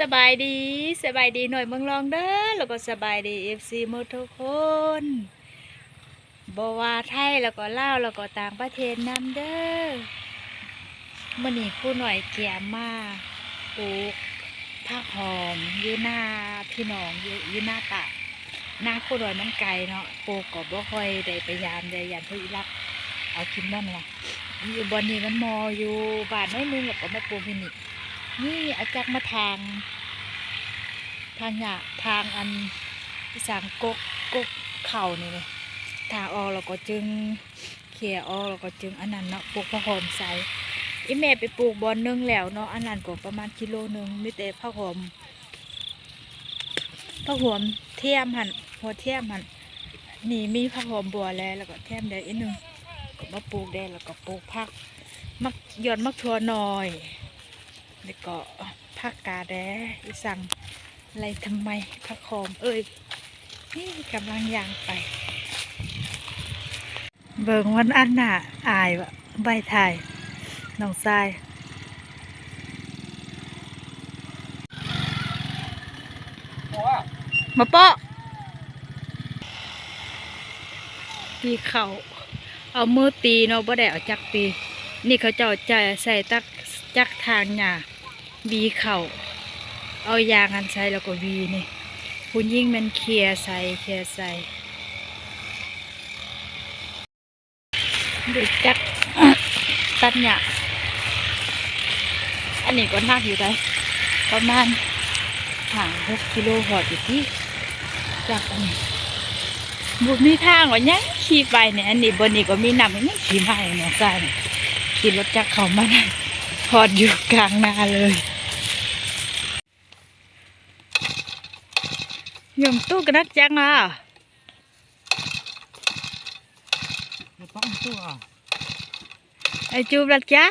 สบายดีสบายดีหน่อยเมืองลองเด้อแล้วก็สบายดีเอฟซีหมดทุกคนบว่าไทยแล้วก็ลาวแล้วก็ต่างประเทศนำเด้อมื่อนี้ผู้หน่อยเกียมมาปลูกผักหอมยู่หน้าพี่น้องยู่อยู่หน้าตาหน้าผู้หน่อยมันไกลเนาะปลูกก็บ่ค่อยได้ไปยามได้ยันเพื่รักเอากินนั่นวะอยู่บอนนี้มันมออยู่บ้านน้อยนึงแล้วก็มาปลูกที่นี่นี่อาจักมาทาง ทางหยาทางอันที่สางกกกกเข่านี่เลยทางออกแล้วก็จึงเขี่ยออกแล้วก็จึงอันนั้นเนาะปลูกผักหอมใส่อีแม่ไปปลูกบอนนึงแล้วเนาะอันนั้นก็ประมาณกิโลนึงมีแต่ผักหอมผักหอมเทียมหันหัวเทียมหันนี่มีผักหอมบัวแล้วแล้วก็เทียมได้อีกนึงก็มาปลูกได้แล้วก็ปลูกผักมักหย่อนมักทัวหน่อยแล้วก็ผักกาแดอีสั่ง อะไรทำไมผักหอมเอ้ยนี่กำลังยางไป เบิ่งวันอันน่ะอายวะใบไทยน้องทรายมาเปาะตีเข่าเอามือตีเนาะบ่ได้เอาจักตีนี่เขาเจ้าจใส่ตักจักทางหญ้าบีเข่า เอายางอันใส่แล้วก็วีนี่คุณยิ่งมันเคลียร์ใส่เคลียร์ใส่ดูจักตัดหญ้าอันนี้ก็นักอยู่ได้ประมาณห่างหกกิโลพอดอยู่ที่จากอันนี้บุมีทางว่าเนี่ยขี่ไปเนี่ยอันนี้บนนี้ก็มีน้ำอันนี้ขี่มาอย่างเนี้ยใช่ขี่รถจักรเขามาได้พอดอยู่กลางนาเลย ยมตู้กระนักจังอะไม่ต้องตัวไอจูบรักจ้ะ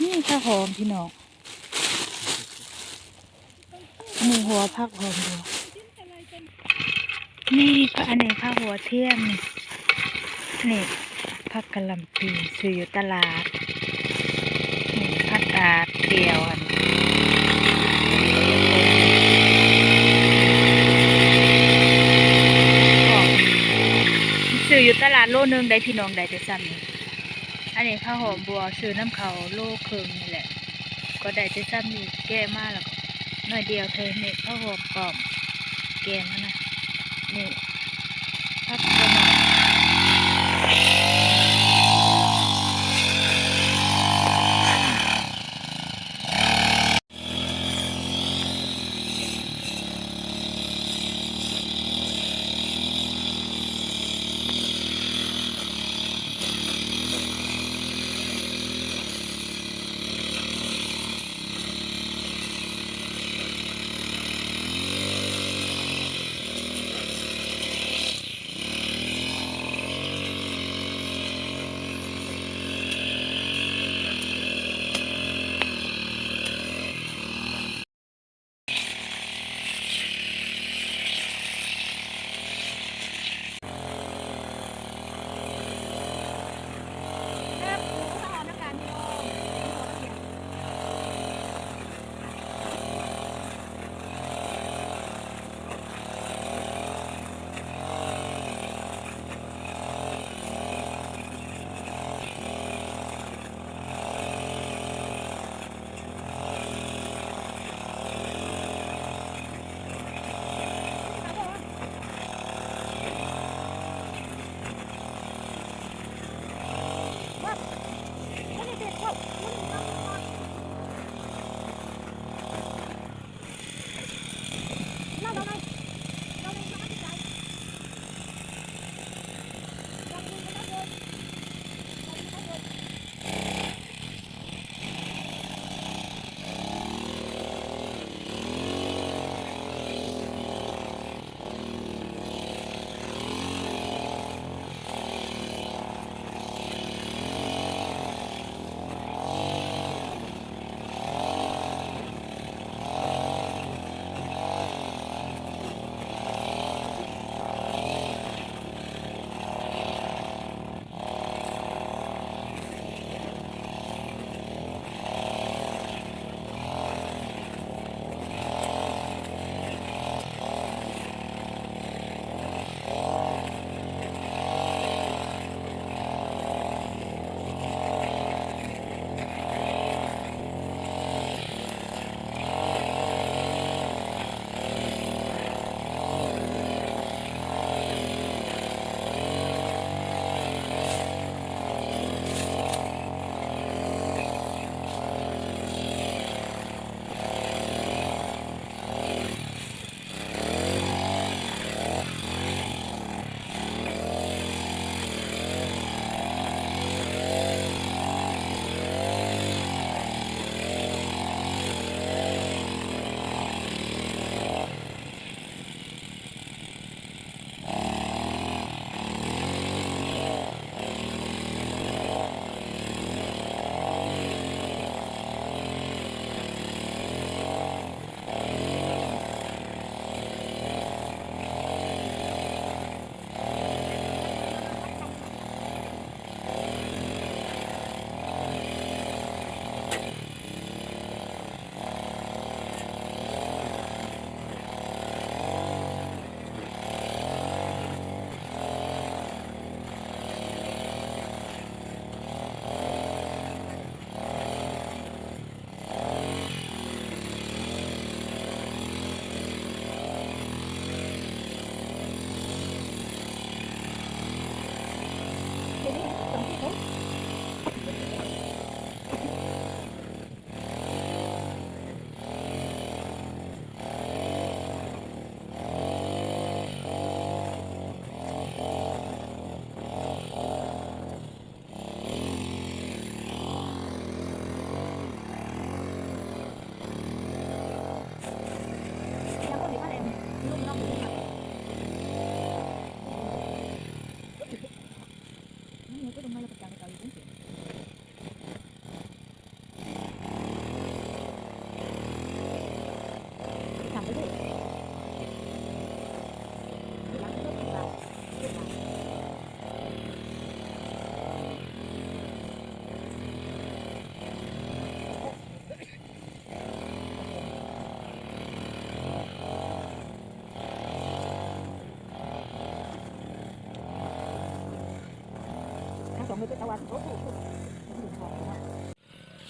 นี่ข้าวหอมพี่น้องนี่หัวผักหอมบัวนี่ก็อันนี้ผักหัวเทียมนี่นี่ผักกะหล่ำปีซื้ออยู่ตลาดนี่ผักกาด เดียวอันซื้ออยู่ตลาดโลนึงได้พี่น้องได้จะซ้ำนี่อันนี้ข้าวหอมบัวซื้อน้ำเขาโลครึ่งนี่แหละ ก็ได้จะซ้ำนี่แก้มาแล้วก็หน่อยเดียวเธอนี่ข้าวหอมกรอบแกงมันนะนี่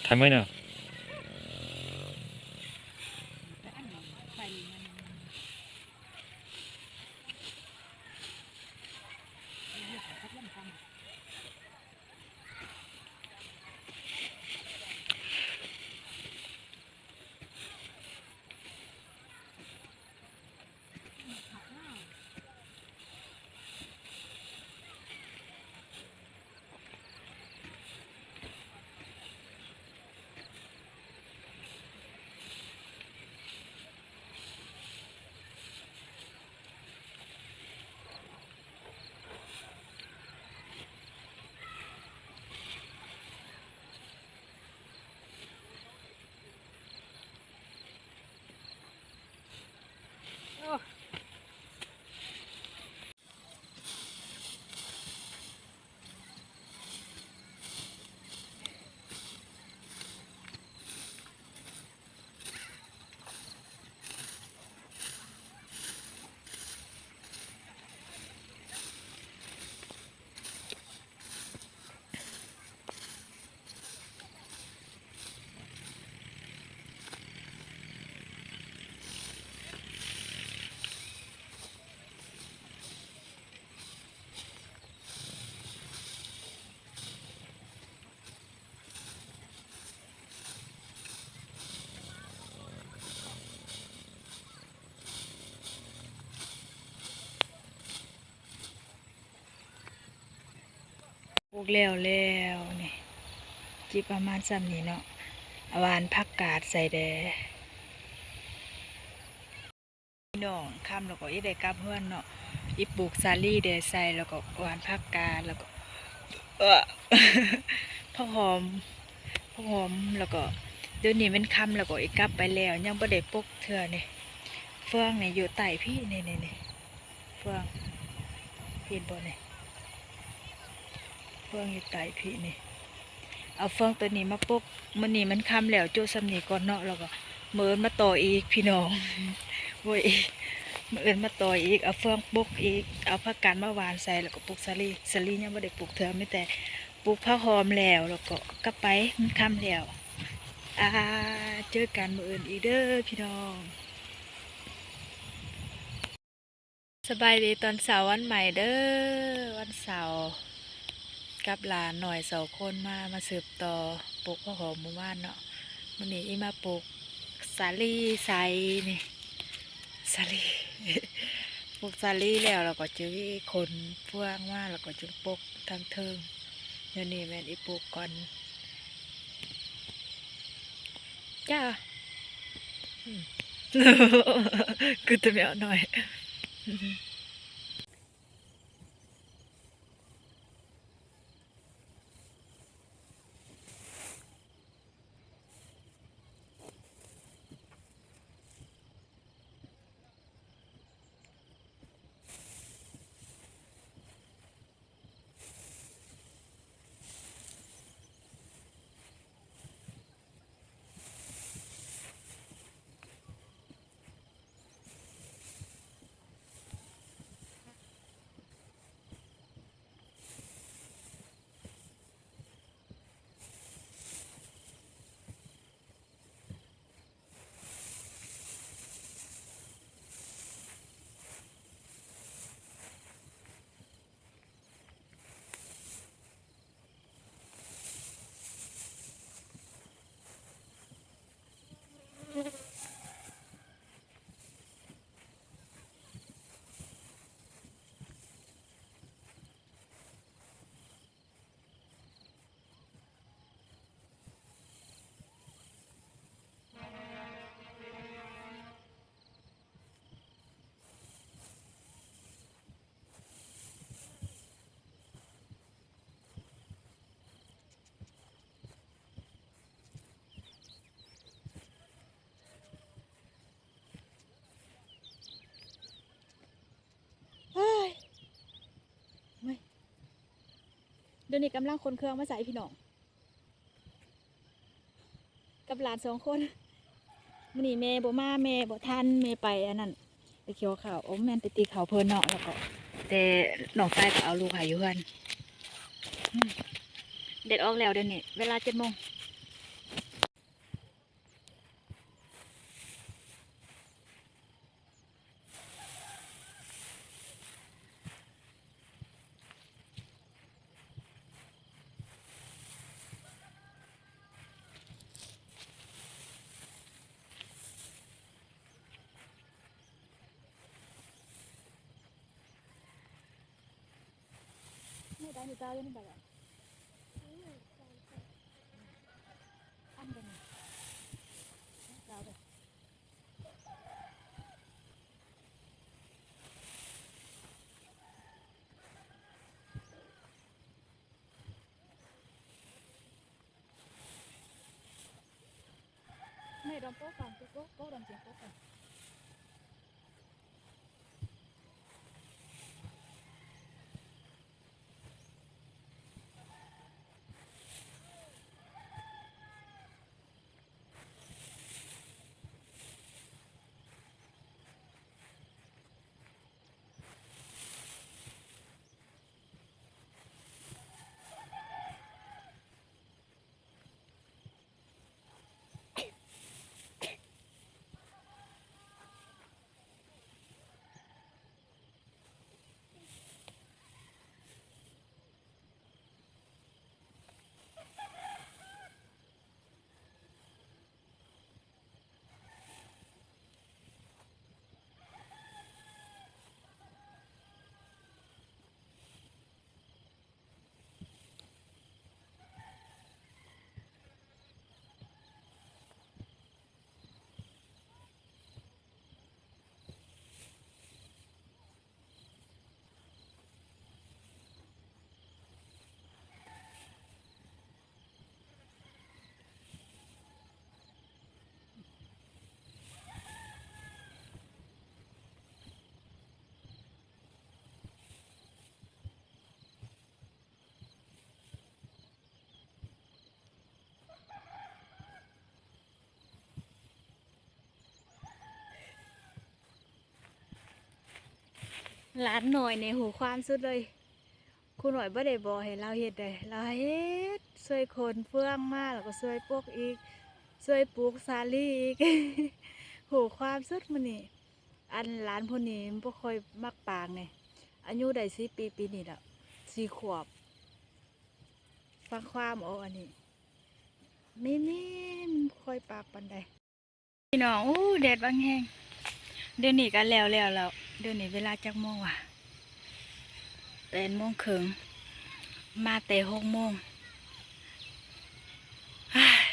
ทำไมเนา ลูกแล้วแล้วนี่จีประมาณซ้ำนี้เนาะอาหวานผักกาดใส่แดพี่น้องคำแล้วก็อีได้กลับเพื่อนเนาะอีปลูกซาลี่เดใส่แล้วก็หวานผักกาดแล้วก็เออหอมผักหอมแล้วก็เดี๋ยวนี้มันคำแล้วก็อีกกลับไปแล้ว ยังบ่ได้ปลูกเทื่อนี่เฟืองนี่อยู่ใต้พี่นี่นี่นี่เฟืองเห็นบ่นี่ เฟืองอยู่ใต้พี่นี่ เอาเฟืองตัวนี้มาปลุกมันนี่มันคำแล้วโจสำนีก่อนเนาะแล้วก็มืออนมาต่ออีกพี่น้องโว้ยมืออนมาต่ออีกเอาเฟืองปลุกอีกเอาผักกาดมาวานใส่แล้วก็ปลุกสลีสลียังไม่ได้ปลูกเธอไม่แต่ปลูกผ้าหอมแล้วแล้วก็กลับไปมันคำแล้วอ่าเจอกันมืออื่นอีเด้อพี่น้องสบายดีตอนเสาร์วันใหม่เด้อวันเสาร์ กับหลานหน่อยสองคนมามาสืบต่อปลูกข้าวหอมหมู่บ้านเนาะมันนี้อีมาปลูกสาลี่ใสนี่สาลี่ปลูกสาลี่แล้วเราก็จะคนพ่วงมาแล้วก็จึงปลูกทางเทิงเดี๋ยวนี้แม่นอีปลูกก่อนจ้าคือจะไม่เอาหน่อย เดี๋ยวนี้กำลังคนเครื่องมาใส่พี่น้อง กับหลานสองคนมันนี่แม่บ่มาแม่บ่ทันแม่ไปอันนั้นไปเคียวข่าวโอ้แม่นไปตีข้าวเพิ่นเนาะแล้วก็แต่น้องชายก็เอาลูกหาอยู่เพื่อนเด็ดออกแล้วเดี๋ยวนี้เวลาเจ็ดโมง ไม่ได้หนูตาเลยนี่แบบอันเดียวนี่ดาวเลยไม่ดมโป๊ะก่อนโป๊ะโป๊ะโป๊ะดมเสียงโป๊ะก่อน หลานหน่อยในหูความสุดเลยคุณหน่อยบ่ได้บอกให้เราเฮ็ดเลยเราเฮ็ดช่วยคนเฟื่องมากแล้วก็ช่วยปลูกอีกช่วยปลูกสาลี่อีกหูความสุดมันนี่อันหลานผู้นี้มันบ่ค่อยมักปางไงอายุได้สี่ปีปีนี้แล้วสี่ขวบ ฟังความเอาอันนี้ไม่นี่มันบ่ค่อยปากปันใดพี่น้องอู้แดดบางแห้งเดี๋ยวนี้กันแล้วแล้วแล้ว เดี๋ยวนี้เวลาจักโมงวะแปดโมงครึ่งมาแต่หกโมงอ้าย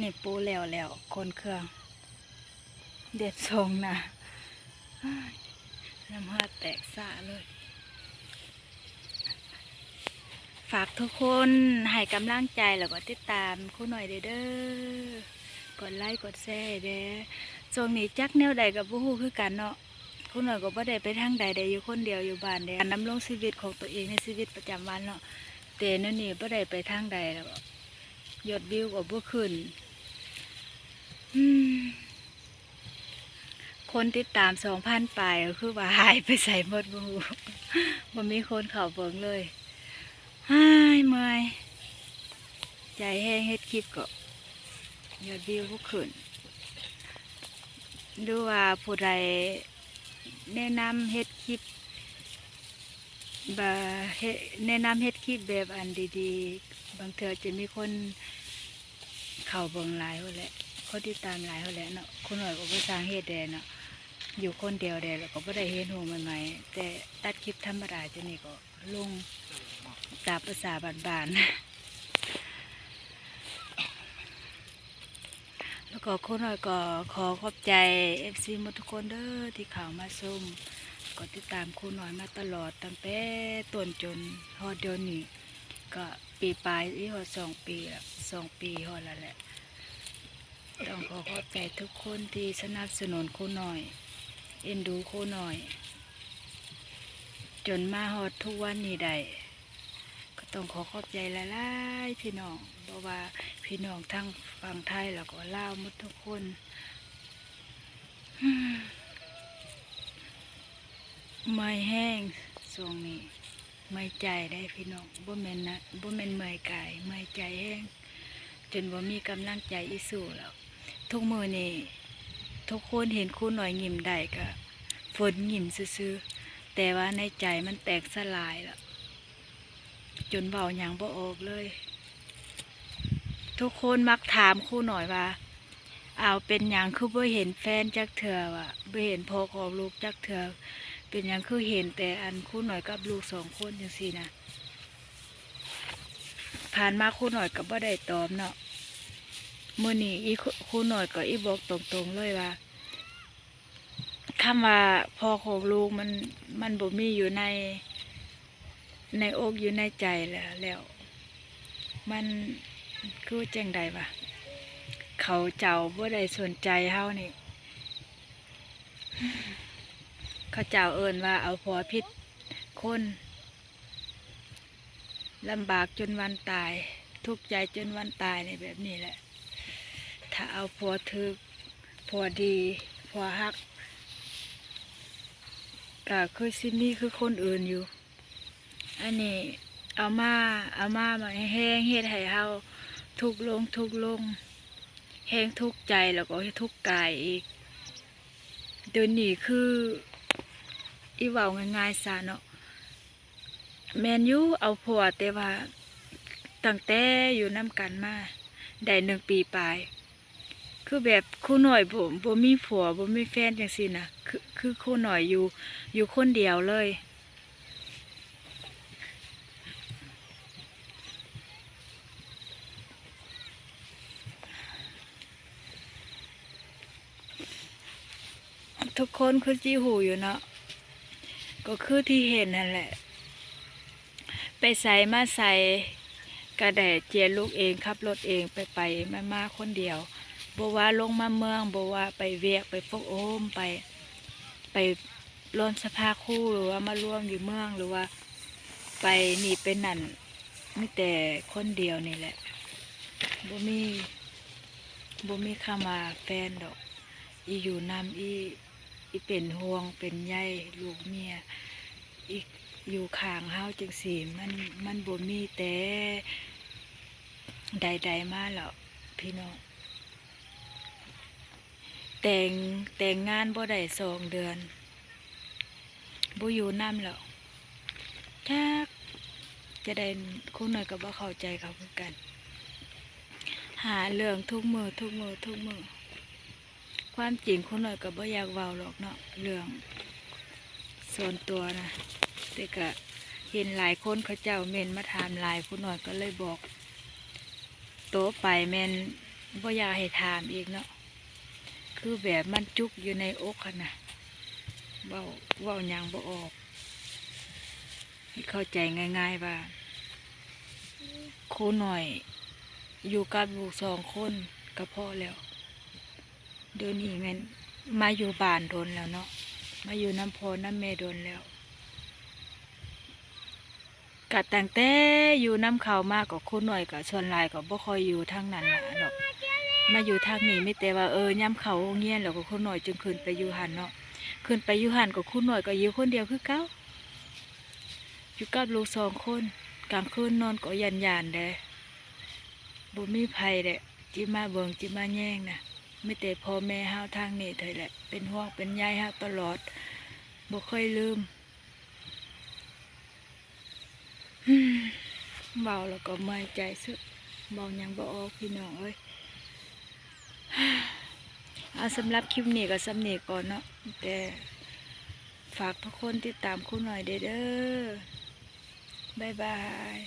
นี่ปูแล้วแล้วคนเครื่อง เด็ดทรงนะน้ำหือดแตกสะเลย ฝากทุกคนให้กำลังใจแล้วก็ติดตามคู่หน่อยเด้อดกดไลค์กดแชร์เด้อช่วงนี้จักแนวใดกับผู้ฮู้คือกันเนาะ คู่หน่อยก็บ่ได้ไปทางใดได้อยู่คนเดียวอยู่บ้านเด้การดำรงชีวิตของตัวเองในชีวิตประจำวันเนาะแต่นั่นนี่บ่ได้ไปทางใดแล้วยอดวิวก็บ่ขึ้นอืมคนติดตาม2,000ปลายก็คือว่าหายไปใส่หมดบูบ่มีคนเข้าเบิงเลยฮ้ายเมื่อยใจแห้งเฮ็ดคลิปก็ยอดวิวผู้ขึ้นดูว่าผู้ใด แนะนำเฮ็ดคลิปแบบแนะนำเฮ็ดคลิปแบบอันดีๆ บางเทื่อจะมีคนเข้าเบิ่งหลายหั้นแหละคนติดตามหลายหั้นแหละเนาะคนหน่อยก็บ่สร้างเฮ็ดแดนเนาะอยู่คนเดียวแดแล้วก็บ่ได้เห็นหูใหม่ๆแต่ตัดคลิปธรรมดาจังนี้ก็ลงตามภาษาบานๆ แล้วก็คุณหน่อยก็ขอขอบใจเอฟซีหมดทุกคนเด้อที่ข้าวมาชมก็ติดตามคุณหน่อยมาตลอดตั้งแต่ต้นจนฮอดเดียวนี้ก็ปีปลายอีฮอดสองปีละสองปีฮอดแล้วแหละต้องขอขอบใจทุกคนที่สนับสนุนคุณหน่อย เอ็นดูคุณหน่อย จนมาฮอดทุกวันนี้ได้ ต้องขอขอบใจหลายๆพี่น้องเพราะว่าพี่น้องทั้งฝั่งไทยแล้วก็ลาวหมดทุกคนไม่แห้งช่วงนี้เมื่อยใจได้พี่น้องบ่แม่นนะบ่แม่นเมื่อยกายเมื่อยใจแห้งจนบ่มีกำลังใจอีสู้แล้วทุกมือนี่ทุกคนเห็นครูหน่อยยิ้มได้ก็ฝนยิ้มซื่อแต่ว่าในใจมันแตกสลายแล้ว จนเบาหยังบ่ออกเลย ทุกคนมักถามครูหน่อยว่าเอาเป็นหยังคือบ่เห็นแฟนจักเถื่อว่ะบ่เห็นพ่อของลูกจักเถื่อเป็นหยังคือเห็นแต่อันครูหน่อยกับลูกสองคนจังซี่นะผ่านมาครูหน่อยก็บ่ได้ตอบเนาะมื้อนี้อีครูหน่อยก็อีบอกตรงๆเลยว่าคำว่าพ่อของลูกมันมันบ่มีอยู่ใน ในอกอยู่ในใจแล้วแล้ว มันคือจังใดวะเขาเจ้าบ่ได้สนใจเฮานี่ เขาเจ้าเอิ้นว่าเอาผัวพิษคนลำบากจนวันตาย ทุกข์ใจจนวันตายในแบบนี้แหละ ถ้าเอาผัวถึกผัวดีผัวฮักก็คือซิมี่คือคนอื่นอยู่ อันนี้เอามาเอามามาแห้งเฮ็ดให้เฮาทุกลงทุกลง แห้งทุกใจแล้วก็ทุกกายอีกเดี๋ยวนี้คืออีเว้าง่ายๆซะเนาะแมนยูเอาผัวแต่ว่าตั้งแต่อยู่น้ำกันมาได้หนึ่งปีปลาย คือแบบคู่หน่อยผมบ่มีผัวบ่มีแฟนจังซี่นะคือคือคู่หน่อยอยู่อยู่คนเดียวเลย ทุก คนคือจีหูอยู่เนาะก็คือที่เห็นนั่นแหละ ไปใส่มาใส่กระแดดเจียลูกเองขับรถเองไปไปมามาคนเดียวบว่าลงมาเมืองบว่าไปเวียกไปฟกโอมไป ไปร่นสภาคู่หรือว่ามาร่วมอยู่เมืองหรือว่า ไปหนีเป็นนั่นมีแต่คนเดียวนี่แหละบ่มีบ่มีคำว่าแฟนดอก อีอยู่นำอี อีเป็นห่วงเป็นใยลูกเมียอีกอยู่ข้างเฮาจังสีมันมันบ่มีแต่ใดๆมาแล้วพี่น้องแต่งแต่งงานบ่ได้สองเดือนบ่อยู่น้ำแล้วจักจะได้คนหน่อยก็บ่เข้าใจเขาคือกัน หาเรื่องทุกมือทุกมือทุกมือ ความจริงคุณหน่อยก็บ่อยากเว้าหรอกเนาะเรื่องส่วนตัวนะแต่ก็เห็นหลายคนเขาเจ้าเมนมาถามหลายคุณหน่อยก็เลยบอก โตไปแมนบ่อยากให้ถามอีกเนาะคือแบบมันจุกอยู่ในอกค่ะนะเว้าเว้ายังบ่ออกให้เข้าใจง่าย ๆว่าครูหน่อย อยู่กับลูกสองคนก็พอแล้ว เดี๋ยวนี้แม่นมาอยู่บ้านโดนแล้วเนาะมาอยู่น้ำพอน้ำเมโดนแล้วกะแต่งแต่อยู่น้ำเขามากกว่าคุณหน่อยกับส่วนลายก็บ่คอยอยู่ทางนั้นล่ะหรอกมาอยู่ทางนี้ไม่แต่ว่าเออย่ำเขาเงี้ยแล้วก็คุณหน่อยจึงขึ้นไปอยู่หันเนาะขึ้นไปอยู่หันกับคุณหน่อยก็อยู่คนเดียวคือเก้าอยู่กับลูกสองคนกลางคืนนอนก็ยันยานเด้บ่มีภัยเด้จิมาเบิงจิมาแย่งนะ ไม่แต่พ่อแม่เฮาทางนี้เถอะแหละ เป็นห่วงเป็นใยเฮาตลอดบ่ค่อยลืมเบาแล้วก็เมื่อยใจสุดเบายังบ่ออกพี่น้องเอ้ยเอาสำหรับคลิปนี้ก็สำเนีก่อนเนาะแต่ฝากทุกคนติดตามคุณหน่อยเด้อเด้อบ๊ายบาย